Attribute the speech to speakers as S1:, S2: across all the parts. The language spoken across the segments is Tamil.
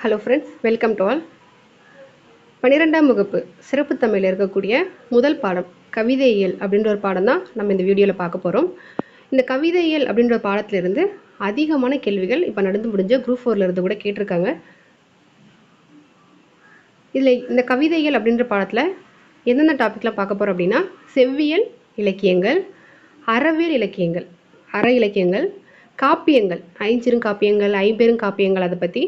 S1: Hello friends welcome to all பன்னிரெண்டாம் வகுப்பு சிறப்பு தமிழில் இருக்கக்கூடிய முதல் பாடம் கவிதையியல் அப்படின்ற ஒரு பாடம் தான் நம்ம இந்த வீடியோவில் பார்க்க போகிறோம் இந்த கவிதையியல் அப்படின்ற பாடத்திலிருந்து அதிகமான கேள்விகள் இப்போ நடந்து முடிஞ்ச குரூப் ஃபோரில் இருந்து கூட கேட்டிருக்காங்க. இதில் இந்த கவிதைகள் அப்படின்ற பாடத்தில் எந்தெந்த டாப்பிக்லாம் பார்க்க போகிறோம் அப்படின்னா செவ்வியல் இலக்கியங்கள் அறவியல் இலக்கியங்கள் அற இலக்கியங்கள் காப்பியங்கள் ஐஞ்சிறுங்காப்பியங்கள் ஐம்பெருங்காப்பியங்கள் அதை பற்றி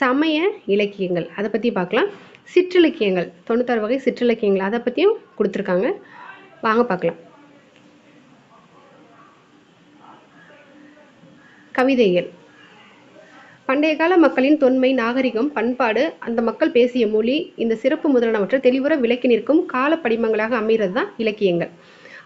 S1: சமய இலக்கியங்கள் அதை பற்றி பார்க்கலாம். சிற்றிலக்கியங்கள் தொண்ணூத்தாறு வகை சிற்றிலக்கியங்கள் அதை பற்றியும் கொடுத்துருக்காங்க. வாங்க பார்க்கலாம். கவிதைகள். பண்டைய கால மக்களின் தொன்மை நாகரிகம் பண்பாடு அந்த மக்கள் பேசிய மொழி இந்த சிறப்பு முதலானவற்றை தெளிவுற விளக்கி நிற்கும் கால படிமங்களாக அமைகிறது தான் இலக்கியங்கள்.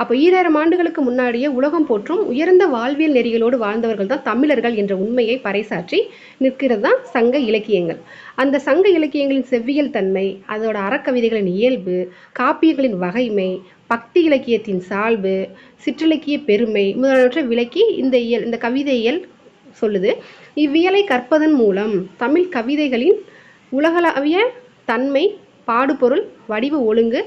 S1: அப்போ ஈராயிரம் ஆண்டுகளுக்கு முன்னாடியே உலகம் போற்றும் உயர்ந்த வாழ்வியல் நெறிகளோடு வாழ்ந்தவர்கள் தான் தமிழர்கள் என்ற உண்மையை பறைசாற்றி நிற்கிறது தான் சங்க இலக்கியங்கள். அந்த சங்க இலக்கியங்களின் செவ்வியல் தன்மை அதோட அறக்கவிதைகளின் இயல்பு காப்பியங்களின் வகைமை பக்தி இலக்கியத்தின் சால்பு சிற்றிலக்கிய பெருமை முதலானவற்றை விளக்கி இந்த இயல் இந்த கவிதையியல் சொல்லுது. இவ்வியலை கற்பதன் மூலம் தமிழ் கவிதைகளின் உலகளாவிய தன்மை பாடுபொருள் வடிவ ஒழுங்கு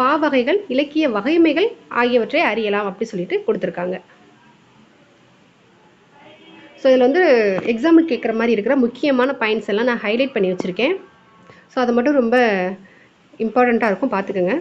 S1: பாவகைகள் இலக்கிய வகைமைகள் ஆகியவற்றை அறியலாம் அப்படி சொல்லிட்டு கொடுத்துருக்காங்க. ஸோ இதில் வந்து எக்ஸாம்பிள் கேட்குற மாதிரி இருக்கிற முக்கியமான பாயிண்ட்ஸ் எல்லாம் நான் ஹைலைட் பண்ணி வச்சுருக்கேன். ஸோ அது மட்டும் ரொம்ப இம்பார்ட்டண்ட்டாக இருக்கும் பார்த்துக்கோங்க.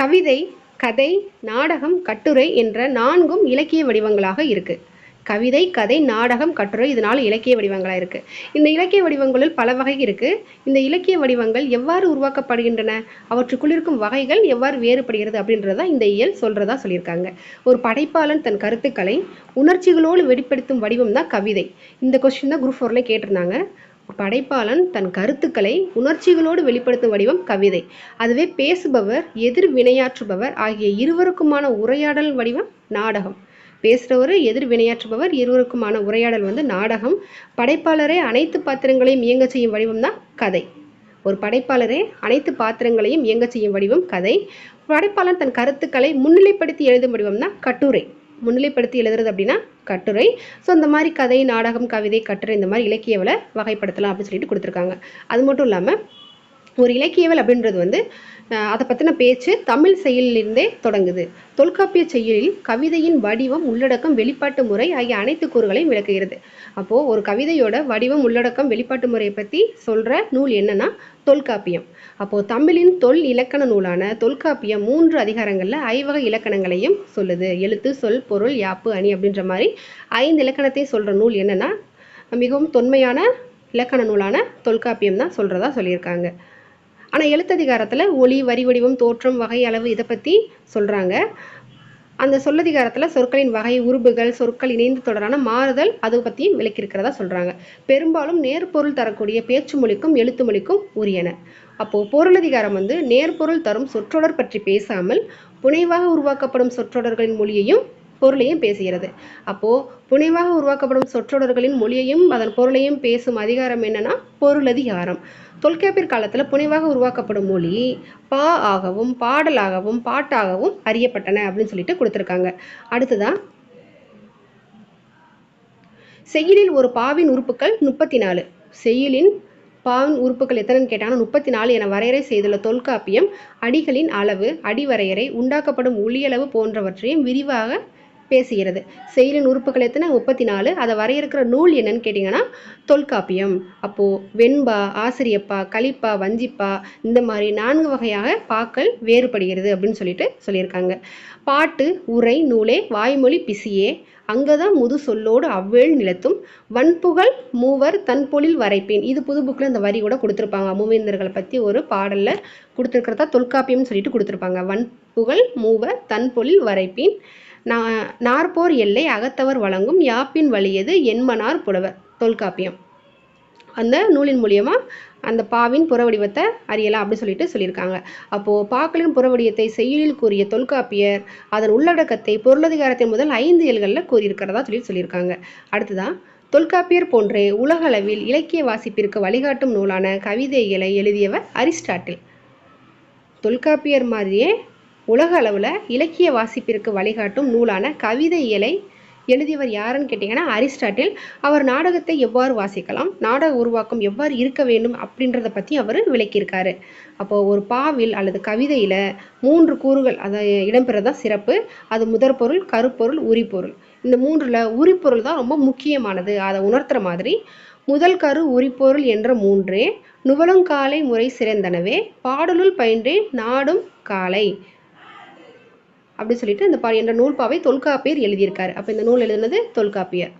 S1: கவிதை கதை நாடகம் கட்டுரை என்ற நான்கும் இலக்கிய வடிவங்களாக இருக்குது கவிதை கதை நாடகம் கட்டுரை இதனால் இலக்கிய வடிவங்களாக இருக்குது இந்த இலக்கிய வடிவங்களில் பல வகை இருக்குது இந்த இலக்கிய வடிவங்கள் எவ்வாறு உருவாக்கப்படுகின்றன? அவற்றுக்குள் இருக்கும் வகைகள் எவ்வாறு வேறுபடுகிறது அப்படின்றத இந்த இயல் சொல்கிறதா சொல்லியிருக்காங்க. ஒரு படைப்பாளன் தன் கருத்துக்களை உணர்ச்சிகளோடு வெளிப்படுத்தும் வடிவம் தான் கவிதை. இந்த கொஸ்டின் தான் குரூப் ஃபோரில் கேட்டிருந்தாங்க. படைப்பாளன் தன் கருத்துக்களை உணர்ச்சிகளோடு வெளிப்படுத்தும் வடிவம் கவிதை. அதுவே பேசுபவர் எதிர் வினையாற்றுபவர் ஆகிய இருவருக்குமான உரையாடல் வடிவம் நாடகம். பேசுகிறவர் எதிர் வினையாற்றுபவர் இருவருக்குமான உரையாடல் வந்து நாடகம். படைப்பாளரே அனைத்து பாத்திரங்களையும் இயங்க செய்யும் வடிவம் தான் கதை. ஒரு படைப்பாளரே அனைத்து பாத்திரங்களையும் இயங்க செய்யும் வடிவம் கதை. படைப்பாளர் தன் கருத்துக்களை முன்னிலைப்படுத்தி எழுதும் வடிவம் தான் கட்டுரை. முன்னிலைப்படுத்தி எழுதுறது அப்படின்னா கட்டுரை. ஸோ இந்த மாதிரி கதை நாடகம் கவிதை கட்டுரை இந்த மாதிரி இலக்கியவளை வகைப்படுத்தலாம் அப்படின்னு சொல்லிட்டு கொடுத்துருக்காங்க. அது மட்டும் இல்லாமல் ஒரு இலக்கியவல் அப்படின்றது வந்து அதை பற்றின பேச்சு தமிழ் செயலிலிருந்தே தொடங்குது. தொல்காப்பிய செயலில் கவிதையின் வடிவம் உள்ளடக்கம் வெளிப்பாட்டு முறை ஆகிய அனைத்து கூறுகளையும் விளக்குகிறது. அப்போது ஒரு கவிதையோட வடிவம் உள்ளடக்கம் வெளிப்பாட்டு முறையை பற்றி சொல்கிற நூல் என்னன்னா தொல்காப்பியம். அப்போது தமிழின் தொல் இலக்கண நூலான தொல்காப்பியம் மூன்று அதிகாரங்களில் ஐவகை இலக்கணங்களையும் சொல்லுது. எழுத்து சொல் பொருள் யாப்பு அணி அப்படின்ற மாதிரி ஐந்து இலக்கணத்தை சொல்கிற நூல் என்னென்னா மிகவும் தொன்மையான இலக்கண நூலான தொல்காப்பியம் தான் சொல்கிறதா சொல்லியிருக்காங்க. ஆனால் எழுத்ததிகாரத்தில் ஒளி வரி வடிவம் தோற்றம் வகை அளவு இதை பற்றி சொல்கிறாங்க அந்த சொல்லதிகாரத்தில் சொற்களின் வகை உருபுகள் சொற்கள் இணைந்து தொடரான மாறுதல் அதை பற்றி விளக்கியிருக்கிறதா சொல்கிறாங்க பெரும்பாலும் நேர்பொருள் தரக்கூடிய பேச்சு மொழிக்கும் எழுத்து மொழிக்கும் உரியன. அப்போது பொருளதிகாரம் வந்து நேர்பொருள் தரும் சொற்றொடர் பற்றி பேசாமல் புனைவாக உருவாக்கப்படும் சொற்றொடர்களின் மொழியையும் பொருளையும் பேசுகிறது. அப்போது புனைவாக உருவாக்கப்படும் சொற்றொடர்களின் மொழியையும் அதன் பொருளையும் பேசும் அதிகாரம் என்னன்னா பொருளதிகாரம். தொல்காப்பியர் காலத்தில் புனைவாக உருவாக்கப்படும் மொழி பா ஆகவும் பாடலாகவும் பாட்டாகவும் அறியப்பட்டன அப்படின்னு சொல்லிட்டு கொடுத்துருக்காங்க. அடுத்ததான் செயலில் ஒரு பாவின் உறுப்புகள் முப்பத்தி நாலு செயலின் பாவின் உறுப்புகள் எத்தனைன்னு கேட்டாங்கன்னா முப்பத்தி நாலு என வரையறை செய்துள்ள தொல்காப்பியம் அடிகளின் அளவு அடிவரையறை உண்டாக்கப்படும் ஒளியளவு போன்றவற்றையும் விரிவாக பேசுகிறது. செயலின் உறுப்புகள் எத்தனை? முப்பத்தி நாலு அதை வரையறுக்கிற நூல் என்னன்னு கேட்டிங்கன்னா தொல்காப்பியம். அப்போது வெண்பா ஆசிரியப்பா கலிப்பா வஞ்சிப்பா இந்த மாதிரி நான்கு வகையாக பாக்கள் வேறுபடுகிறது அப்படின்னு சொல்லிட்டு சொல்லியிருக்காங்க. பாட்டு உரை நூலே வாய்மொழி பிசியே அங்கதான் முது சொல்லோடு அவ்வேள் நிலத்தும் வன்புகழ் மூவர் தன்பொழில் வரைப்பேன். இது புது புக்கில் இந்த வரி கூட கொடுத்துருப்பாங்க. மூவேந்தர்களை பற்றி ஒரு பாடலில் கொடுத்துருக்கிறதா தொல்காப்பியம்னு சொல்லிட்டு கொடுத்துருப்பாங்க. வன்புகழ் மூவர் தன்பொழில் வரைப்பேன். நாற்போர் எல்லை அகத்தவர் வழங்கும் யாப்பின் வலியது என்மனார் புலவர். தொல்காப்பியம். அந்த நூலின் மூலியமாக அந்த பாவின் புறவடிவத்தை அறியலாம் அப்படின்னு சொல்லிட்டு சொல்லியிருக்காங்க. அப்போது பாக்களின் புறவடிவத்தை செய்யுளில் கூறிய தொல்காப்பியர் அதன் உள்ளடக்கத்தை பொருளதிகாரத்தின் முதல் ஐந்து இயல்களில் கூறியிருக்கிறதா சொல்லி சொல்லியிருக்காங்க. அடுத்ததான் தொல்காப்பியர் போன்றே உலகளவில் இலக்கிய வாசிப்பிற்கு வழிகாட்டும் நூலான கவிதைகளை எழுதியவர் அரிஸ்டாட்டில். தொல்காப்பியர் மாதிரியே உலக அளவில் இலக்கிய வாசிப்பிற்கு வழிகாட்டும் நூலான கவிதை இயலை எழுதியவர் யாருன்னு கேட்டிங்கன்னா அரிஸ்டாட்டில். அவர் நாடகத்தை எவ்வாறு வாசிக்கலாம் நாடக உருவாக்கம் எவ்வாறு இருக்க வேண்டும் அப்படின்றத பற்றி அவர் விளக்கியிருக்காரு. அப்போது ஒரு பாவில் அல்லது கவிதையில் மூன்று கூறுகள் அதை இடம்பெறதான் சிறப்பு. அது முதற் பொருள் கருப்பொருள் உரிப்பொருள். இந்த மூன்றில் உரிப்பொருள் தான் ரொம்ப முக்கியமானது. அதை உணர்த்துற மாதிரி முதல் கரு உரிப்பொருள் என்ற மூன்றே நுவலும் காலை முறை சிறந்தனவே பாடலுள் பயின்றே நாடும் காலை அப்படி சொல்லிட்டு இந்த பா என்ற நூல்பாவை தொல்காப்பியர் எழுதியிருக்காரு. அப்போ இந்த நூல் எழுதுனது தொல்காப்பியர்.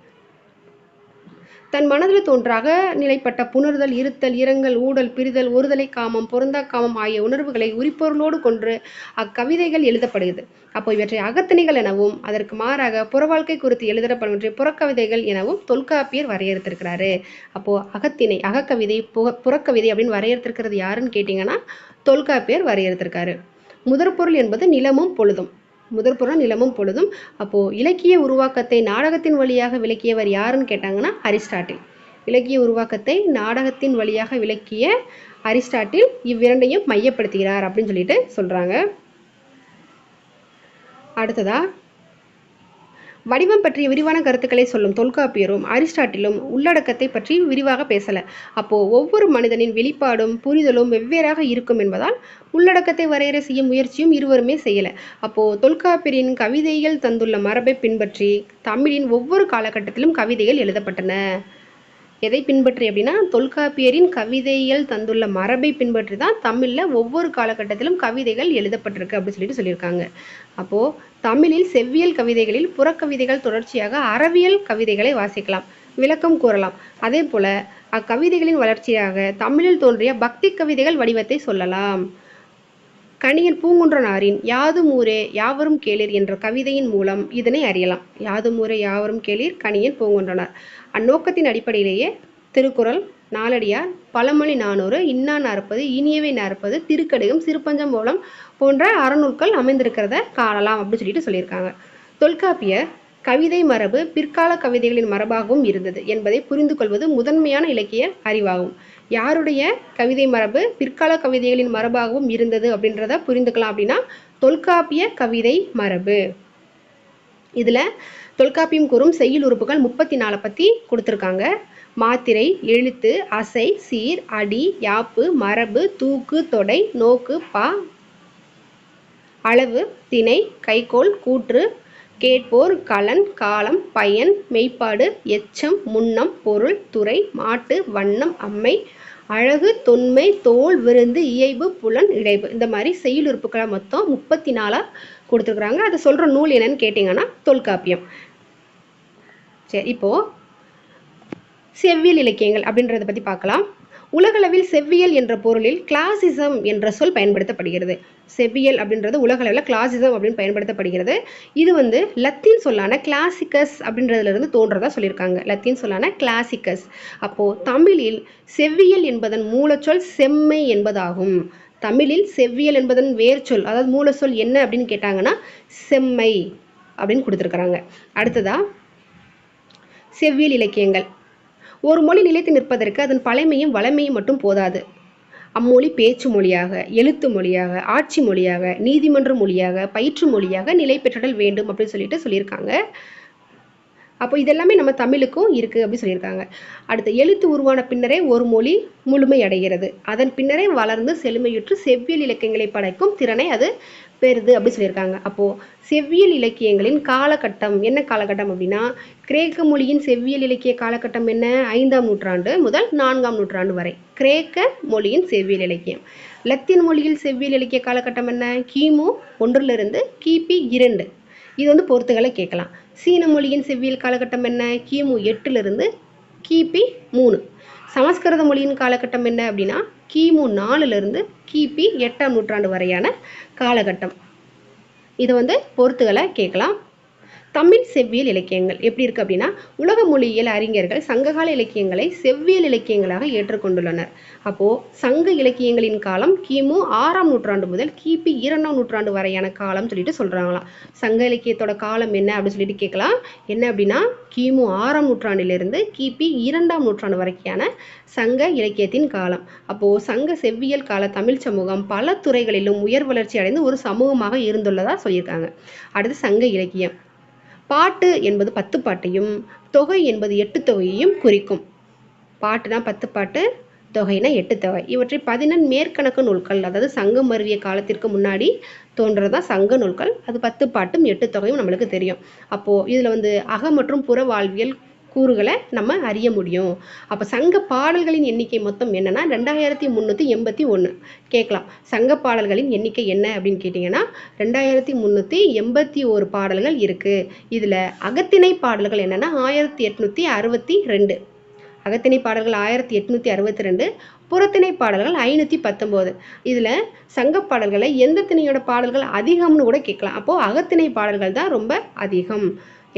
S1: தன் மனதில் தோன்றாக நிலைப்பட்ட புணர்தல் இருத்தல் இரங்கல் ஊடல் பிரிதல் ஒருதலை காமம் பொருந்தா காமம் ஆகிய உணர்வுகளை உரிப்பொருளோடு கொன்று அக்கவிதைகள் எழுதப்படுகிறது. அப்போ இவற்றை அகத்தணிகள் எனவும் அதற்கு மாறாக புறவாழ்க்கை குறித்து எழுதப்படுகின்ற புறக்கவிதைகள் எனவும் தொல்காப்பியர் வரையறுத்திருக்கிறாரு. அப்போ அகத்திணை அகக்கவிதை புக புறக்கவிதை அப்படின்னு வரையறுத்திருக்கிறது யாருன்னு கேட்டிங்கன்னா தொல்காப்பியர் வரையறுத்திருக்காரு. முதற்பொருள் என்பது நிலமும் பொழுதும். முதற்புற நிலமும் பொழுதும். அப்போ இலக்கிய உருவாக்கத்தை நாடகத்தின் வழியாக விளக்கியவர் யாருன்னு கேட்டாங்கன்னா அரிஸ்டாட்டில். இலக்கிய உருவாக்கத்தை நாடகத்தின் வழியாக விளக்கிய அரிஸ்டாட்டில் இவ்விரண்டையும் மையப்படுத்துகிறார் அப்படின்னு சொல்லிட்டு சொல்றாங்க. அடுத்ததா வடிவம் பற்றிய விரிவான கருத்துக்களை சொல்லும் தொல்காப்பியரும் அரிஸ்டாட்டிலும் உள்ளடக்கத்தை பற்றி விரிவாக பேசல. அப்போ ஒவ்வொரு மனிதனின் வெளிப்பாடும் புரிதலும் வெவ்வேறாக இருக்கும் என்பதால் உள்ளடக்கத்தை வரையறை செய்யும் முயற்சியும் இருவருமே செய்யல. அப்போ தொல்காப்பியரின் கவிதைகள் தந்துள்ள மரபை பின்பற்றி தமிழின் ஒவ்வொரு காலகட்டத்திலும் கவிதைகள் எழுதப்பட்டன. எதை பின்பற்றி அப்படின்னா தொல்காப்பியரின் கவிதைகள் தந்துள்ள மரபை பின்பற்றி தான் தமிழில் ஒவ்வொரு காலகட்டத்திலும் கவிதைகள் எழுதப்பட்டிருக்கு அப்படின்னு சொல்லிட்டு சொல்லியிருக்காங்க. அப்போது தமிழில் செவ்வியல் கவிதைகளில் புறக்கவிதைகள் தொடர்ச்சியாக அறவியல் கவிதைகளை வாசிக்கலாம் விளக்கம் கூறலாம். அதே போல அக்கவிதைகளின் வளர்ச்சியாக தமிழில் தோன்றிய பக்தி கவிதைகள் வடிவத்தை சொல்லலாம். கணியன் பூங்குன்றனாரின் யாதும் ஊரே யாவரும் கேளீர் என்ற கவிதையின் மூலம் இதனை அறியலாம். யாதும் ஊரே யாவரும் கேளீர் கணியன் பூங்குன்றனார். அந்நோக்கத்தின் அடிப்படையிலேயே திருக்குறள் நாலடியார் பழமொழி நானூறு இன்னா நாற்பது இனியவை நாற்பது திருக்கடிகம் சிறுபஞ்சம் மூலம் போன்ற அறநூல்கள் அமைந்திருக்கிறத காணலாம் அப்படின்னு சொல்லிட்டு சொல்லியிருக்காங்க. தொல்காப்பியர் கவிதை மரபு பிற்கால கவிதைகளின் மரபாகவும் இருந்தது என்பதை புரிந்து கொள்வது முதன்மையான இலக்கிய அறிவாகும். யாருடைய கவிதை மரபு பிற்கால கவிதைகளின் மரபாகவும் இருந்தது அப்படின்றத புரிந்துக்கலாம் அப்படின்னா தொல்காப்பிய கவிதை மரபு. இதில் தொல்காப்பியம் கூறும் செய்யுள் உறுப்புகள் முப்பத்தி நாலை பற்றி கொடுத்துருக்காங்க. மாத்திரை எழுத்து அசை சீர் அடி யாப்பு மரபு தூக்கு தொடை நோக்கு பா. அளவு திணை கைக்கோள் கூற்று கேட்போர் கலன் காலம் பயன் மெய்ப்பாடு எச்சம் முன்னம் பொருள் துறை மாட்டு வண்ணம் அம்மை அழகு தொன்மை தோல் விருந்து இயைபு புலன் இடைவு இந்த மாதிரி செயல் உறுப்புகளை மொத்தம் முப்பத்தி நாலா கொடுத்துருக்குறாங்க. அதை சொல்கிற நூல் என்னன்னு கேட்டிங்கன்னா தொல்காப்பியம். சரி இப்போது செவ்வியல் இலக்கியங்கள் அப்படின்றத பற்றி பார்க்கலாம். உலகளவில் செவ்வியல் என்ற பொருளில் கிளாசிசம் என்ற சொல் பயன்படுத்தப்படுகிறது. செவ்வியல் அப்படின்றது உலகளவில் கிளாசிசம் அப்படின்னு பயன்படுத்தப்படுகிறது. இது வந்து லத்தீன் சொல்லான கிளாசிக்கஸ் அப்படின்றதுலேருந்து தோன்றதா சொல்லியிருக்காங்க. லத்தீன் சொல்லான கிளாசிக்கஸ் அப்போது தமிழில் செவ்வியல் என்பதன் மூலச்சொல் செம்மை என்பதாகும். தமிழில் செவ்வியல் என்பதன் வேர்ச்சொல் அதாவது மூலச்சொல் என்ன அப்படின்னு கேட்டாங்கன்னா செம்மை அப்படின்னு கொடுத்துருக்குறாங்க. அடுத்ததா செவ்வியல் இலக்கியங்கள். ஒரு மொழி நிலைத்து நிற்பதற்கு அதன் பழமையும் வளமையும் மட்டும் போதாது. அம்மொழி பேச்சு மொழியாக எழுத்து மொழியாக ஆட்சி மொழியாக நீதிமன்ற மொழியாக பயிற்று மொழியாக நிலை பெற்றடல் வேண்டும் அப்படின்னு சொல்லிட்டு சொல்லியிருக்காங்க. அப்போ இதெல்லாமே நம்ம தமிழுக்கும் இருக்குது அப்படின்னு சொல்லியிருக்காங்க. அடுத்து எழுத்து உருவான பின்னரே ஒரு மொழி முழுமை அடைகிறது. அதன் பின்னரே வளர்ந்து செழுமையுற்று செவ்வியல் இலக்கியங்களை படைக்கும் திறனை அது பெறுது அப்படின்னு சொல்லியிருக்காங்க. அப்போது செவ்வியல் இலக்கியங்களின் காலகட்டம் என்ன காலகட்டம் அப்படின்னா கிரேக்க மொழியின் செவ்வியல் இலக்கிய காலகட்டம் என்ன? ஐந்தாம் நூற்றாண்டு முதல் நான்காம் நூற்றாண்டு வரை. கிரேக்க மொழியின் செவ்வியல் இலக்கியம். லத்தீன் மொழியில் செவ்வியல் இலக்கிய காலகட்டம் என்ன? கிமு ஒன்றிலிருந்து கிபி இரண்டு. இது வந்து பொறுத்துகளை கேட்கலாம். சீன மொழியின் செவ்வியல் காலகட்டம் என்ன? கிமு எட்டுலேருந்து கிபி மூணு. சமஸ்கிருத மொழியின் காலகட்டம் என்ன அப்படின்னா கிமு நாலுலேருந்து கிபி எட்டாம் நூற்றாண்டு வரையான காலகட்டம். இதை வந்து பொறுத்துகளை கேட்கலாம். தமிழ் செவ்வியல் இலக்கியங்கள். எப்படி இருக்கு அப்படின்னா உலக மொழியியல் அறிஞர்கள் சங்ககால இலக்கியங்களை செவ்வியல் இலக்கியங்களாக ஏற்றுக்கொண்டுள்ளனர். அப்போ சங்க இலக்கியங்களின் காலம் கிமு ஆறாம் நூற்றாண்டு முதல் கிபி இரண்டாம் நூற்றாண்டு வரையான காலம் சொல்லிட்டு சொல்றாங்களாம். சங்க இலக்கியத்தோட காலம் என்ன அப்படின்னு சொல்லிட்டு கேட்கலாம். என்ன அப்படின்னா கிமு ஆறாம் நூற்றாண்டிலிருந்து கிபி இரண்டாம் நூற்றாண்டு வரைக்கான சங்க இலக்கியத்தின் காலம். அப்போ சங்க செவ்வியல் கால தமிழ் சமூகம் பல துறைகளிலும் உயர் வளர்ச்சி அடைந்து ஒரு சமூகமாக இருந்துள்ளதா சொல்லியிருக்காங்க. அடுத்து சங்க இலக்கியம். பாட்டு என்பது பத்து பாட்டையும் தொகை என்பது எட்டு தொகையையும் குறிக்கும். பாட்டுனா பத்து பாட்டு தொகைனா எட்டு தொகை. இவற்றை பதினெண் மேற்கணக்கு நூல்கள் அதாவது சங்கம் வருவிய காலத்திற்கு முன்னாடி தோன்றதான் சங்க நூல்கள். அது பத்து பாட்டும் எட்டு தொகையும் நம்மளுக்கு தெரியும். அப்போது இதில் வந்து அக மற்றும் புற வாழ்வியல் கூறுகளை நம்ம அறிய முடியும். அப்போ சங்க பாடல்களின் எண்ணிக்கை மொத்தம் என்னன்னா ரெண்டாயிரத்தி முந்நூற்றி எண்பத்தி ஒன்று கேட்கலாம். சங்க பாடல்களின் எண்ணிக்கை என்ன அப்படின்னு கேட்டிங்கன்னா ரெண்டாயிரத்தி முந்நூற்றி எண்பத்தி ஒரு பாடல்கள் இருக்குது இதில் அகத்திணை பாடல்கள் என்னென்னா ஆயிரத்தி எட்நூற்றி அறுபத்தி ரெண்டு. அகத்திணை பாடல்கள் ஆயிரத்தி எட்நூற்றி அறுபத்தி ரெண்டு புறத்திணை பாடல்கள் ஐநூற்றி பத்தொம்போது. இதில் சங்க பாடல்களை எந்த திணையோட பாடல்கள் அதிகம்னு கூட கேட்கலாம். அப்போது அகத்திணை பாடல்கள் தான் ரொம்ப அதிகம்.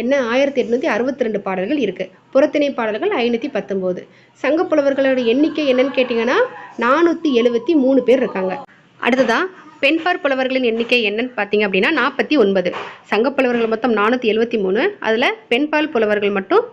S1: என்ன? ஆயிரத்தி எட்நூற்றி அறுபத்தி ரெண்டு பாடல்கள் இருக்குது புறத்திணை பாடல்கள் ஐநூற்றி பத்தொம்போது. சங்க புலவர்களோட எண்ணிக்கை என்னன்னு கேட்டிங்கன்னா நானூற்றி எழுபத்தி மூணு பேர் இருக்காங்க. அடுத்ததா பெண்பார் புலவர்களின் எண்ணிக்கை என்னன்னு பார்த்தீங்க அப்படின்னா நாற்பத்தி ஒன்பது. சங்க புலவர்கள் மொத்தம் நானூற்றி எழுபத்தி மூணு. அதில் பெண்பால் புலவர்கள் மட்டும்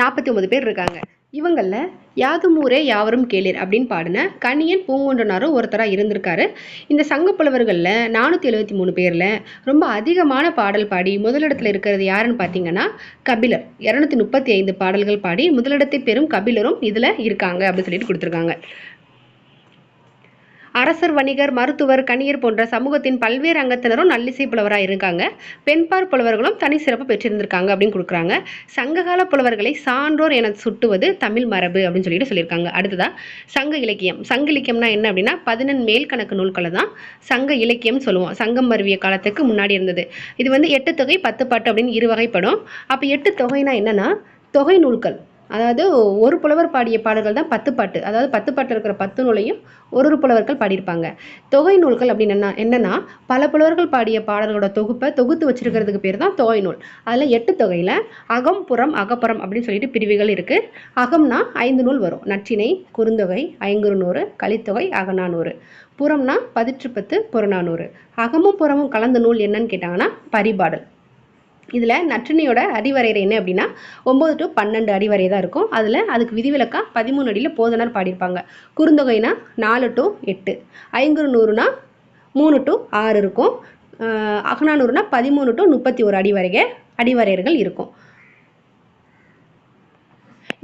S1: நாற்பத்தி ஒன்பது பேர் இருக்காங்க. இவங்களில் யாதுமூரே யாவரும் கேளீர் அப்படின்னு பாடின கணியன் பூங்குன்றனாரும் ஒருத்தராக இருந்திருக்காரு. இந்த சங்க புலவர்களில் நானூற்றி எழுபத்தி மூணு பேரில் ரொம்ப அதிகமான பாடல் பாடி முதலிடத்தில் இருக்கிறது யாருன்னு பார்த்தீங்கன்னா கபிலர். இரநூத்தி முப்பத்தி ஐந்து பாடல்கள் பாடி முதலிடத்தை பெறும் கபிலரும் இதில் இருக்காங்க அப்படின்னு சொல்லிட்டு கொடுத்துருக்காங்க. அரசர் வணிகர் மருத்துவர் கணியர் போன்ற சமூகத்தின் பல்வேறு அங்கத்தினரும் நல்லிசை புலவராக இருக்காங்க. பெண்பார் புலவர்களும் தனி சிறப்பு பெற்றிருந்திருக்காங்க அப்படின்னு கொடுக்குறாங்க. சங்ககால புலவர்களை சான்றோர் என சுட்டுவது தமிழ் மரபு அப்படின்னு சொல்லிட்டு சொல்லியிருக்காங்க. அடுத்ததா சங்க இலக்கியம். சங்க இலக்கியம்னா என்ன அப்படின்னா பதினெண் மேல் கணக்கு நூல்களை தான் சங்க இலக்கியம் சொல்லுவோம். சங்கம் மருவிய காலத்துக்கு முன்னாடி இருந்தது. இது வந்து எட்டு தொகை பத்து பாட்டு அப்படின்னு இரு வகைப்படும் அப்போ எட்டு தொகைனா என்னன்னா தொகை நூல்கள். அதாவது ஒரு புலவர் பாடிய பாடல்கள் தான் பத்து பாட்டு. அதாவது பத்து பாட்டு இருக்கிற பத்து நூலையும் ஒரு ஒரு புலவர்கள் பாடியிருப்பாங்க. தொகை நூல்கள் அப்படின்னு என்ன என்னன்னா பல புலவர்கள் பாடிய பாடல்களோட தொகுப்பை தொகுத்து வச்சிருக்கிறதுக்கு பேர் தான் தொகை நூல். அதில் எட்டு தொகையில் அகம் புறம் அகப்புறம் அப்படின்னு சொல்லிட்டு பிரிவுகள் இருக்குது அகம்னா ஐந்து நூல் வரும். நச்சினை குறுந்தொகை ஐங்குறுநூறு கலித்தொகை அகநானூறு புறம்னா பதிற்று பத்து புறநானூறு அகமும் புறமும் கலந்த நூல் என்னன்னு கேட்டாங்கன்னா பரிபாடல். இதில் நற்றினியோட அடிவரையறை என்ன அப்படின்னா ஒம்பது டு பன்னெண்டு அடிவரை தான் இருக்கும். அதில் அதுக்கு விதிவிலக்கா பதிமூணு அடியில் போதனர் பாடியிருப்பாங்க. குறுந்தொகைனா நாலு டு எட்டு. ஐங்குறு நூறுனா மூணு டு ஆறு இருக்கும். அகநானூறுனா பதிமூணு டு முப்பத்தி ஒரு அடிவரைக அடிவரையர்கள் இருக்கும்.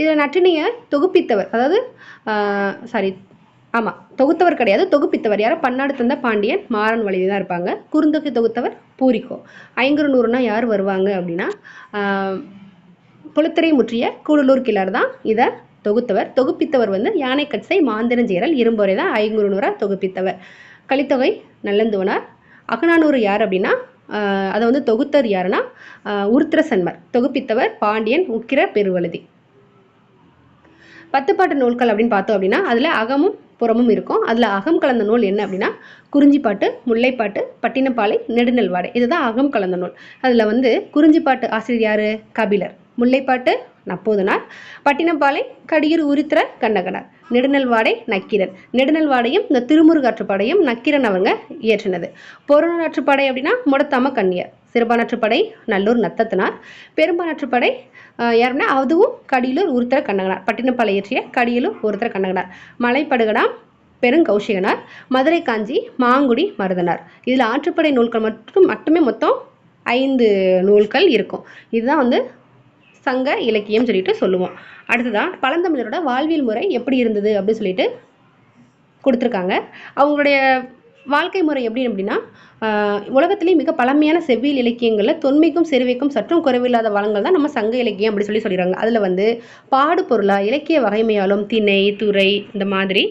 S1: இதில் நற்றினியை தொகுப்பித்தவர் அதாவது சாரி ஆமாம் தொகுத்தவர் கிடையாது. தொகுப்பித்தவர் யாரும் பன்னாடு தந்த பாண்டியன் மாறன் வழியில் தான் இருப்பாங்க. குறுந்தொகை தொகுத்தவர் பூரிக்கோ ஐங்குறு நூறுனா யார் வருவாங்க அப்படின்னா புலத்திரை முற்றிய கூடலூர் கிளர் தான் இதை தொகுத்தவர். தொகுப்பித்தவர் வந்து யானை கட்சை மாந்திரஞ்சேரல் இரும்பொறை தான் ஐங்குறு நூறாக தொகுப்பித்தவர். கலித்தொகை நல்லந்துவனார். அகநானூறு யார் அப்படின்னா அதை வந்து தொகுத்தர் யாருன்னா ஆஹ் உருத்திர சன்மர் தொகுப்பித்தவர் பாண்டியன் உக்கிர பெருவழுதி. பத்துப்பாட்டு நூல்கள் அப்படின்னு பார்த்தோம் அப்படின்னா அதில் அகமும் புறமும் இருக்கும். அதில் அகம் கலந்த நூல் என்ன அப்படின்னா குறிஞ்சிப்பாட்டு முல்லைப்பாட்டு பட்டினப்பாலை நெடுநெல்வாடை. இதுதான் அகம் கலந்த நூல். அதில் வந்து குறிஞ்சிப்பாட்டு ஆசிரியர் யார்? கபிலர். முல்லைப்பாட்டு நப்போதனார். பட்டினப்பாலை கடியூர் உரித்திர கண்ணகனார். நெடுநல்வாடை நக்கீரன். நெடுநல்வாடையும் இந்த திருமுருகாற்றுப்பாடையும் நக்கீரன் அவங்க இயற்றினது. பொருளாற்றுப்பாடை அப்படின்னா முடத்தாம கண்ணியர் சிறுபானாற்றுப்படை நல்லூர் நத்தத்தினார். பெரும்பானாற்றுப்படை யாருன்னா அதுவும் கடியலூர் ஒருத்தர கண்ணகனார். பட்டினப்பாளையற்றிய கடியலூர் ஒருத்தர கண்ணகனார். மலைப்படுகடாம் பெருங்கௌஷிகனார் மதுரை காஞ்சி மாங்குடி மருதனார். இதில் ஆற்றுப்படை நூல்கள் மட்டும் மட்டுமே மொத்தம் ஐந்து நூல்கள் இருக்கும். இதுதான் வந்து சங்க இலக்கியம் சொல்லிட்டு சொல்லுவோம். அடுத்ததான் பழந்தமிழரோட வாழ்வியல் முறை எப்படி இருந்தது அப்படின்னு சொல்லிட்டு கொடுத்துருக்காங்க. அவங்களுடைய வாழ்க்கை முறை எப்படி அப்படின்னா உலகத்திலேயே மிக பழமையான செவ்வியல் இலக்கியங்களில் தொன்மைக்கும் செருவைக்கும் சற்றும் குறைவில்லாத வளங்கள் தான் நம்ம சங்க இலக்கியம் அப்படி சொல்லி சொல்லிடுறாங்க. அதில் வந்து பாடுபொருளா இலக்கிய வகைமையாலும் திணை துறை இந்த மாதிரி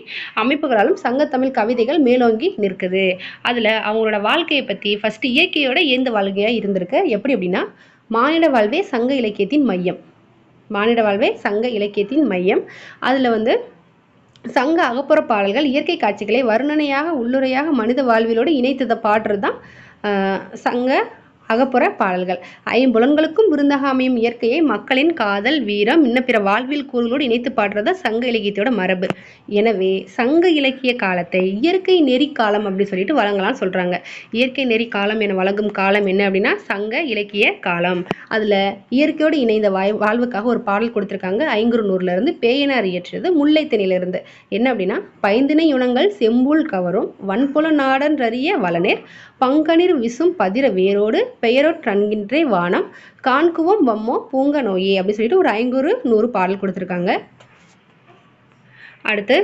S1: அமைப்புகளாலும் சங்கத்தமிழ் கவிதைகள் மேலோங்கி நிற்குது. அதில் அவங்களோட வாழ்க்கையை பற்றி ஃபஸ்ட்டு இயற்கையோட ஏந்த வாழ்க்கையாக இருந்திருக்கு. எப்படி அப்படின்னா மானிட வாழ்வே சங்க இலக்கியத்தின் மையம். மானிட வாழ்வே சங்க இலக்கியத்தின் மையம். அதில் வந்து சங்க அகப்புற பாடல்கள் இயற்கை காட்சிகளை வர்ணனையாக உள்ளுரையாக மனித வாழ்விலோடு இணைத்ததை பாடுறது தான் சங்க அகப்புற பாடல்கள். ஐம்புலன்களுக்கும் விருந்தாக அமையும் இயற்கையை மக்களின் காதல் வீரம் இன்ன பிற வாழ்வியல் கூறுகளோடு இணைத்து பாடுறது சங்க இலக்கியத்தோட மரபு. எனவே சங்க இலக்கிய காலத்தை இயற்கை நெறி காலம் அப்படின்னு சொல்லிட்டு வழங்கலாம்னு சொல்றாங்க. இயற்கை நெறி காலம் என வழங்கும் காலம் என்ன அப்படின்னா சங்க இலக்கிய காலம். அதுல இயற்கையோடு இணைந்த வாய் வாழ்வுக்காக ஒரு பாடல் கொடுத்துருக்காங்க. ஐங்குறுநூறுல இருந்து பேயனார் இயற்றியது முல்லைத்தனிலிருந்து. என்ன அப்படின்னா பைந்தினை உணங்கள் செம்புல் கவரும் வன்புல நாடன் ரறிய வளநேர் பங்கனிர் விசும் பதிர வேரோடு பெயரொற்றன்கின்றே வானம் காண்குவோம் வம்மோ பூங்க நோயே அப்படின்னு சொல்லிட்டு ஒரு ஐங்குறு நூறு பாடல் கொடுத்துருக்காங்க. அடுத்து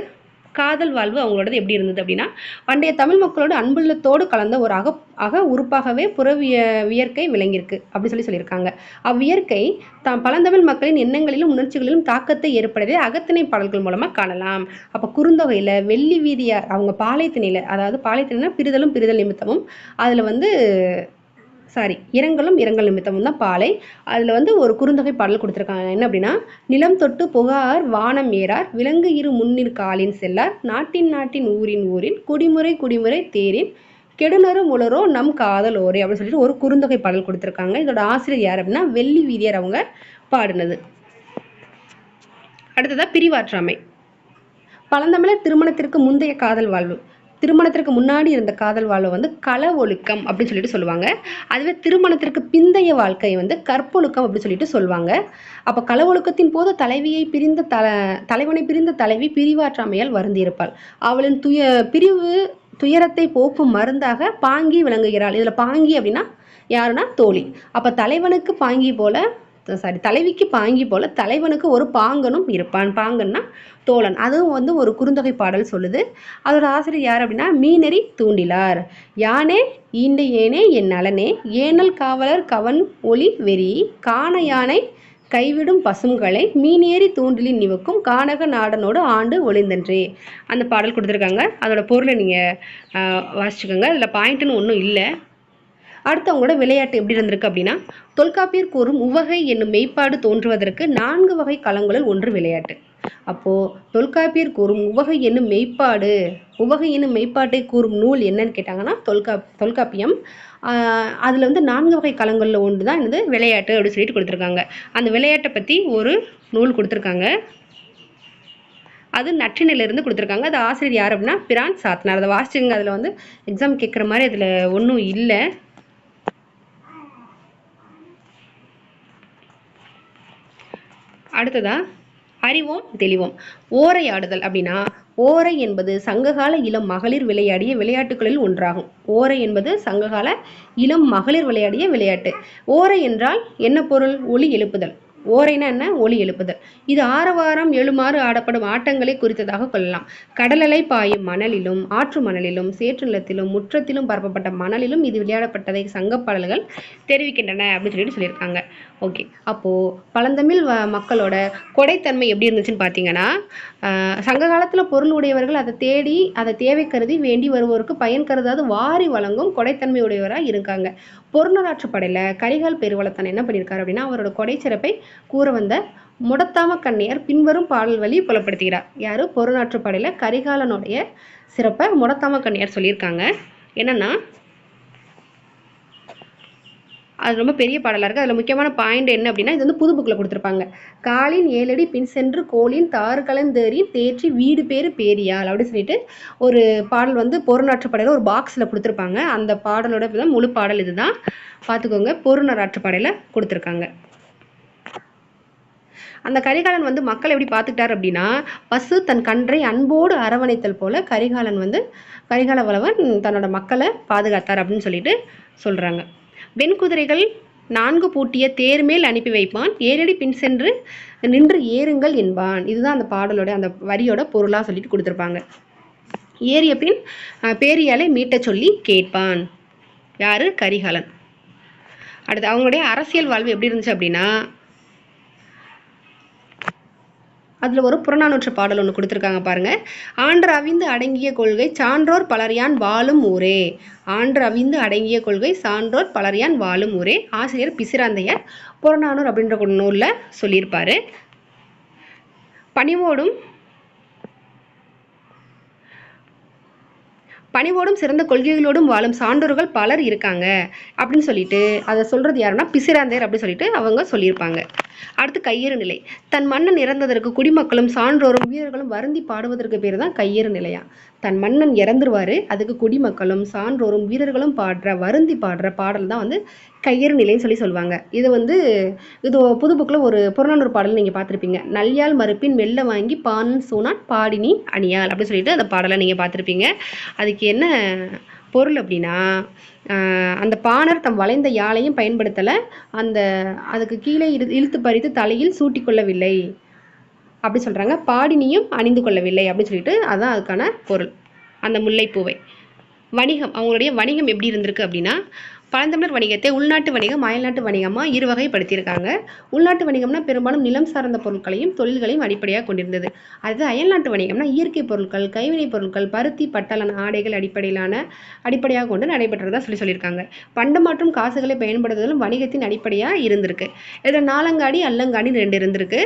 S1: காதல் வாழ்வு அவங்களோடது எப்படி இருந்தது அப்படின்னா பண்டைய தமிழ் மக்களோட அன்புள்ளத்தோடு கலந்த ஒரு அக அக உறுப்பாகவே புறவிய வியற்கை விளங்கியிருக்கு அப்படி சொல்லி சொல்லியிருக்காங்க. அவ்வியற்கை தாம் பழந்தமிழ் மக்களின் எண்ணங்களிலும் உணர்ச்சிகளிலும் தாக்கத்தை ஏற்படுவதை அகத்திணை பாடல்கள் மூலமாக காணலாம். அப்போ குறுந்தொகையில் வெள்ளி வீதியார் அவங்க பாலைத்திணையில் அதாவது பாலைத்திணைனா பிரிதலும் பிரிதல் நிமித்தமும் அதில் வந்து சாரி இரங்கலும் இரங்கல் நிமித்தமும் தான் பாலை. அதில் வந்து ஒரு குறுந்தொகை பாடல் கொடுத்துருக்காங்க. என்ன அப்படின்னா நிலம் தொட்டு புகார் வானம் ஏறார் விலங்கு இரு முன்னிற் காலின் செல்லார் நாட்டின் நாட்டின் ஊரின் ஊரின் குடிமுறை குடிமுறை தேரின் கெடுநரும் உலரோ நம் காதல் ஓரே அப்படின்னு சொல்லிட்டு ஒரு குறுந்தொகை பாடல் கொடுத்துருக்காங்க. இதோட ஆசிரியர் யார் அப்படின்னா வெள்ளி வீதியார் அவங்க பாடினது. அடுத்ததாக பிரிவாற்றாமை. பழந்தமிழர் திருமணத்திற்கு முந்தைய காதல் வாழ்வு. திருமணத்திற்கு முன்னாடி இருந்த காதல் வாழ்வை வந்து கள ஒழுக்கம் அப்படின்னு சொல்லிட்டு சொல்லுவாங்க. அதுவே திருமணத்திற்கு பிந்தைய வாழ்க்கை வந்து கற்பொழுக்கம் அப்படின்னு சொல்லிட்டு சொல்லுவாங்க. அப்போ கள ஒழுக்கத்தின் போது தலைவியை பிரிந்த தல தலைவனை பிரிந்த தலைவி பிரிவாற்றாமையால் வருந்தியிருப்பாள். அவளின் துய பிரிவு துயரத்தை போக்கும் மருந்தாக பாங்கி விளங்குகிறாள். இதில் பாங்கி அப்படின்னா யாருன்னா தோழி. அப்போ தலைவனுக்கு பாங்கி போல சாரி தலைவிக்கு பாங்கி போல தலைவனுக்கு ஒரு பாங்கனும் இருப்பான். பாங்கன்னா தோழன். அதுவும் வந்து ஒரு குறுந்தொகை பாடல் சொல்லுது. அதோட ஆசிரியர் யார் அப்படின்னா மீனெறி தூண்டிலார். யானே ஈண்ட ஏனே என் நலனே. ஏனல் காவலர் கவன் ஒளி வெறி. காண யானை கைவிடும் பசும்களை. மீனேறி தூண்டிலின் நிவக்கும் கானக நாடனோடு ஆண்டு ஒளிந்தன்றே. அந்த பாடல் கொடுத்துருக்காங்க. அதோட பொருளை நீங்கள் வாசிச்சுக்கோங்க. அதில் பாயிண்ட்டுன்னு ஒன்றும் இல்லை. அடுத்து அவங்களோட விளையாட்டு எப்படி இருந்திருக்கு அப்படின்னா தொல்காப்பியர் கூறும் உவகை என்னும் மெய்ப்பாடு தோன்றுவதற்கு நான்கு வகை களங்களில் ஒன்று விளையாட்டு. அப்போ தொல்காப்பியர் கூறும் உவகை என்னும் மெய்ப்பாடு உவகை என்னும் மெய்ப்பாட்டை கூறும் நூல் என்னன்னு கேட்டாங்கன்னா தொல்கா தொல்காப்பியம். அதில் வந்து நான்கு வகை களங்களில் ஒன்று தான் என்னது? விளையாட்டு அப்படின்னு சொல்லிட்டு கொடுத்துருக்காங்க. அந்த விளையாட்டை பற்றி ஒரு நூல் கொடுத்துருக்காங்க. அது நற்றினிலிருந்து கொடுத்துருக்காங்க. அது ஆசிரியர் யார் அப்படின்னா பிரான் சாத்னார் அதை வாசிச்சுங்க அதில் வந்து எக்ஸாம் கேட்குற மாதிரி அதில் ஒன்றும் இல்லை. அடுத்ததா அறிவோம் தெளிவோம். ஓரையாடுதல் அப்படின்னா ஓரை என்பது சங்ககால இளம் மகளிர் விளையாடிய விளையாட்டுகளில் ஒன்றாகும். ஓரை என்பது சங்ககால இளம் மகளிர் விளையாடிய விளையாட்டு. ஓரை என்றால் என்ன பொருள்? ஒளி எழுப்புதல். ஓரைனா என்ன? ஒலி எழுப்புதல். இது ஆரவாரம் எழுமாறு ஆடப்படும் ஆட்டங்களை குறித்ததாக கொள்ளலாம். கடலலை பாயும் மணலிலும் ஆற்று மணலிலும் சேற்று நிலத்திலும் முற்றத்திலும் பரப்பப்பட்ட மணலிலும் இது விளையாடப்பட்டதை சங்கப்பாடல்கள் தெரிவிக்கின்றன அப்படின்னு சொல்லிட்டு சொல்லியிருக்காங்க. ஓகே அப்போது பழந்தமிழ் வ- மக்களோட கொடைத்தன்மை எப்படி இருந்துச்சுன்னு பார்த்தீங்கன்னா சங்க காலத்தில் பொருள் உடையவர்கள் அதை தேடி அதை தேவை கருதி வேண்டி வருவோருக்கு பயன் கருதாது வாரி வழங்கும் கொடைத்தன்மை உடையவராக இருக்காங்க. பொருளாற்றுப்படையில் கரிகால் பெருவளத்தன் என்ன பண்ணியிருக்காரு அப்படின்னா அவரோட கொடை சிறப்பை கூற வந்த முடத்தாம கண்ணியர் பின்வரும் பாடல் வழி புலப்படுத்துகிறார். யாரு? பொருளாற்றுப்படையில் கரிகாலனுடைய சிறப்பை முடத்தாம கண்ணியார் சொல்லியிருக்காங்க. என்னன்னா அது ரொம்ப பெரிய பாடலாக இருக்குது அதில் முக்கியமான பாயிண்ட் என்ன அப்படின்னா இது வந்து புது புக்கில் கொடுத்துருப்பாங்க. காலின் ஏழடி பின் சென்று கோலின் தாறு கலந்தேறி தேற்றி வீடு பேரு பேரியால் அப்படின்னு சொல்லிட்டு ஒரு பாடல் வந்து பொருநாற்றுப்படையில் ஒரு பாக்ஸில் கொடுத்துருப்பாங்க. அந்த பாடலோட தான் முழு பாடல் இதுதான். பார்த்துக்கோங்க பொருநராற்றுப்படையில் கொடுத்துருக்காங்க. அந்த கரிகாலன் வந்து மக்கள் எப்படி பார்த்துக்கிட்டார் அப்படின்னா பசு தன் கன்றை அன்போடு அரவணைத்தல் போல கரிகாலன் வந்து கரிகால வளவன் தன்னோட மக்களை பாதுகாத்தார் அப்படின்னு சொல்லிட்டு சொல்கிறாங்க வெண்குதிரைகள் நான்கு பூட்டிய தேர் மேல் அனுப்பி வைப்பான். ஏரடி பின் சென்று நின்று ஏறுங்கள் என்பான். இதுதான் அந்த பாடலோட அந்த வரியோட பொருளாக சொல்லிட்டு கொடுத்துருப்பாங்க. ஏறிய பின் பேரியாலை மீட்டச் சொல்லி கேட்பான். யாரு? கரிகாலன். அடுத்து அவங்களுடைய அரசியல் வாழ்வு எப்படி இருந்துச்சு அப்படின்னா அதில் ஒரு புறநானூற்று பாடல் ஒன்று கொடுத்துருக்காங்க பாருங்கள் ஆண்டு அவிந்து அடங்கிய கொள்கை சான்றோர் பலரியான் வாழும் ஊரே. ஆண்டு அவிந்து அடங்கிய கொள்கை சான்றோர் பலரியான் வாழும் ஊரே. ஆசிரியர் பிசிராந்தையர் புறநானூர் அப்படின்ற நூலில் சொல்லியிருப்பார். பணிவோடும் பணிவோடும் சிறந்த கொள்கைகளோடும் வாழும் சான்றோர்கள் பலர் இருக்காங்க. அப்படின்னு சொல்லிட்டு அதை சொல்றது யாருன்னா பிசிராந்தேர் அப்படின்னு சொல்லிட்டு அவங்க சொல்லியிருப்பாங்க. அடுத்து கையேறு நிலை. தன் மன்னன் இறந்ததற்கு குடிமக்களும் சான்றோரும் வீரர்களும் வருந்தி பாடுவதற்கு பேர் தான் கையேறு நிலையா? தன் மன்னன் இறந்துருவாரு அதுக்கு குடிமக்களும் சான்றோரும் வீரர்களும் பாடுற வருந்தி பாடுற பாடல் தான் வந்து கையேறு நிலைன்னு சொல்லி சொல்லுவாங்க. இது வந்து இது புது புக்கில் ஒரு புறநானூறு பாடல் நீங்கள் பார்த்துருப்பீங்க. நல்யால் மறுப்பின் மெல்ல வாங்கி பான் சூனான் பாடினி அணியால் அப்படின்னு சொல்லிட்டு அந்த பாடலை நீங்கள் பார்த்துருப்பீங்க. அதுக்கு என்ன பொருள் அப்படின்னா அந்த பாணர் தம் வளைந்த யாழையும் பயன்படுத்தலை அந்த அதுக்கு கீழே இழு இழுத்து பறித்து தலையில் சூட்டிக் கொள்ளவில்லை அப்படி சொல்கிறாங்க பாடினியும் அணிந்து கொள்ளவில்லை அப்படின்னு சொல்லிட்டு அதுதான் அதுக்கான பொருள். அந்த முல்லைப்பூவை. வணிகம் அவங்களுடைய வணிகம் எப்படி இருந்திருக்கு அப்படின்னா பழந்தமிழர் வணிகத்தை உள்நாட்டு வணிகம் அயல்நாட்டு வணிகமாக இரு வகைப்படுத்தியிருக்காங்க உள்நாட்டு வணிகம்னா பெரும்பாலும் நிலம் சார்ந்த பொருட்களையும் தொழில்களையும் அடிப்படையாக கொண்டிருந்தது. அது அயல்நாட்டு வணிகம்னா இயற்கை பொருட்கள் கைவினைப் பொருட்கள் பருத்தி பட்டாளன் ஆடைகள் அடிப்படையிலான அடிப்படையாக கொண்டு நடைபெற்றதாக சொல்லி சொல்லியிருக்காங்க. பண்டம் மற்றும் காசுகளை பயன்படுத்துதலும் வணிகத்தின் அடிப்படையாக இருந்திருக்கு. இதில் நாலங்காடி அல்லங்காடி ரெண்டு இருந்திருக்கு.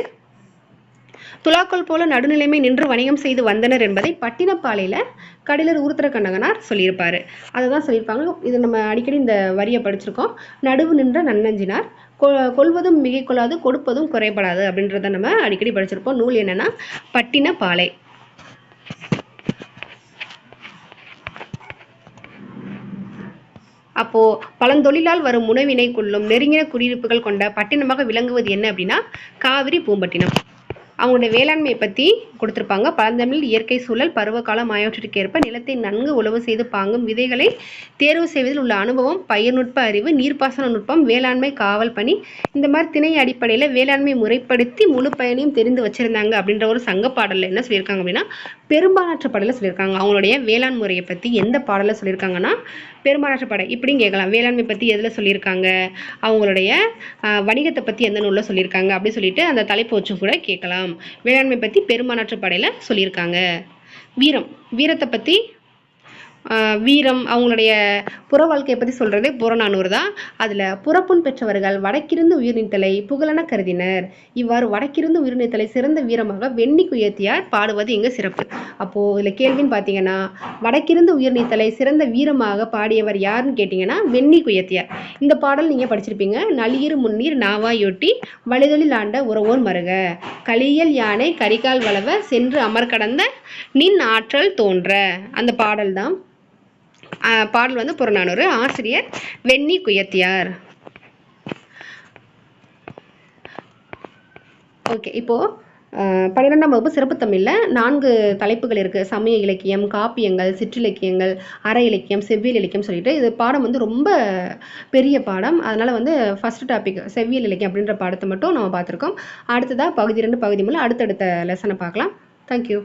S1: துலாக்கோல் போல நடுநிலைமை நின்று வணிகம் செய்து வந்தனர் என்பதை பட்டினப்பாலையில் கடலர் உருத்திர கண்ணகனார் சொல்லியிருப்பாரு. அதை தான் சொல்லியிருப்பாங்க. இது நம்ம அடிக்கடி இந்த வரியை படிச்சிருக்கோம். நடுவு நின்ற நன்னஞ்சினார். கொ கொள்வதும் மிகை கொள்ளாது கொடுப்பதும் குறைபடாது அப்படின்றத நம்ம அடிக்கடி படிச்சிருப்போம். நூல் என்னன்னா பட்டினப்பாலை அப்போ பழந்தொழிலால் வரும் உணவினை கொள்ளும் நெருங்கின குடியிருப்புகள் கொண்ட பட்டினமாக விளங்குவது என்ன அப்படின்னா காவிரி பூம்பட்டினம். அவங்களுடைய வேளாண்மையை பற்றி கொடுத்துருப்பாங்க. பழந்தமிழ் இயற்கை சூழல் பருவகாலம் ஆகியவற்றிற்கு ஏற்ப நிலத்தை நன்கு உழவு செய்து பாங்கும் விதைகளை தேர்வு செய்வதில் உள்ள அனுபவம் பயிர்நுட்ப அறிவு நீர்ப்பாசன நுட்பம் வேளாண்மை காவல் பணி இந்த மாதிரி திணை அடிப்படையில் வேளாண்மை முறைப்படுத்தி முழு பயனையும் தெரிந்து வச்சிருந்தாங்க அப்படின்ற ஒரு சங்க பாடலில் என்ன சொல்லியிருக்காங்க அப்படின்னா பெரும்பாலாற்ற பாடலில் சொல்லியிருக்காங்க. அவங்களுடைய வேளாண் முறையை பற்றி எந்த பாடலில் சொல்லியிருக்காங்கன்னா பெரும்பாலாற்ற படை இப்படியும் கேட்கலாம். வேளாண்மை பற்றி எதில் சொல்லியிருக்காங்க? அவங்களுடைய வணிகத்தை பற்றி எந்த நூலில் சொல்லியிருக்காங்க? அப்படின்னு சொல்லிட்டு அந்த தலைப்பு வச்சு கூட கேட்கலாம். வேளாண்மை பற்றி பெருமானாற்று படையில் சொல்லியிருக்காங்க. வீரம். வீரத்தை பற்றி வீரம் அவங்களுடைய புற வாழ்க்கையை பற்றி சொல்கிறது புறநானூறு தான். அதில் புறப்புண் பெற்றவர்கள் வடக்கிருந்து உயிர் நீத்தலை புகழென கருதினர். இவ்வாறு வடக்கிருந்து உயிர் நீத்தலை சிறந்த வீரமாக வெண்ணிக்கு குயத்தியார் பாடுவது எங்கள் சிறப்பு. அப்போது இதில் கேள்வின்னு பார்த்தீங்கன்னா வடக்கிருந்து உயிர் நீத்தலை சிறந்த வீரமாக பாடியவர் யாருன்னு கேட்டிங்கன்னா வெண்ணி குயத்தியார். இந்த பாடல் நீங்கள் படிச்சிருப்பீங்க. நளியிரு முன்னீர் நாவாயொட்டி வழிதொழில் ஆண்ட உறவோர் மருக. கலியல் யானை கரிகால் வளவ சென்று அமர் கடந்த நின் ஆற்றல் தோன்ற. அந்த பாடல் தான். பாடல் வந்து புறநானூறு ஆசிரியர் வெண்ணி குயத்தியார். ஓகே இப்போ பன்னிரெண்டாம் வகுப்பு சிறப்பு தமிழில் நான்கு தலைப்புகள் இருக்குது சமய இலக்கியம் காப்பியங்கள் சிற்றிலக்கியங்கள் அற இலக்கியம் செவ்வியல் இலக்கியம் சொல்லிட்டு இது பாடம் வந்து ரொம்ப பெரிய பாடம். அதனால் வந்து ஃபர்ஸ்ட் டாபிக் செவ்வியல் இலக்கியம் அப்படின்ற பாடத்தை மட்டும் நம்ம பார்த்துருக்கோம். அடுத்ததாக பகுதி ரெண்டு பகுதி மூலம் அடுத்தடுத்த லெசனை பார்க்கலாம். தேங்க்யூ